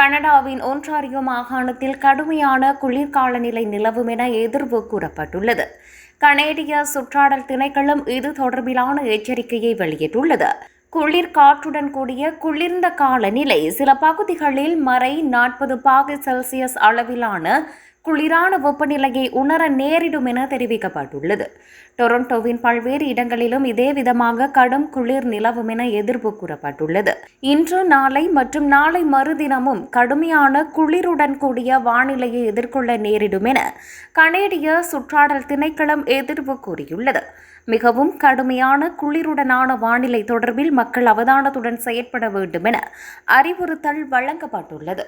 கனடாவின் ஒன்றாரியோ மாகாணத்தில் கடுமையான குளிர்கால நிலை நிலவும் என எதிர்வு கூறப்பட்டுள்ளது. கனேடிய சுற்றாடல் திணைக்களம் இது தொடர்பிலான எச்சரிக்கையை வெளியிட்டுள்ளது. குளிர் காற்றுடன் கூடிய குளிர்ந்த காலநிலை சில பகுதிகளில் மறை நாற்பது பாகை செல்சியஸ் அளவிலான குளிரான வெப்பநிலையை உணர நேரிடும் என தெரிவிக்கப்பட்டுள்ளது. டொரண்டோவின் பல்வேறு இடங்களிலும் இதே விதமாக கடும் குளிர் நிலவும் என எதிர்ப்பு கூறப்பட்டுள்ளது. இன்று நாளை மற்றும் நாளை மறுதினமும் கடுமையான குளிருடன் கூடிய வானிலையை எதிர்கொள்ள நேரிடும் என கனேடிய சுற்றாடல் திணைக்களம் எதிர்ப்பு கூறியுள்ளது. மிகவும் கடுமையான குளிருடனான வானிலை தொடர்பில் மக்கள் அவதானத்துடன் செயற்பட வேண்டும் என அறிவுறுத்தல் வழங்கப்பட்டுள்ளது.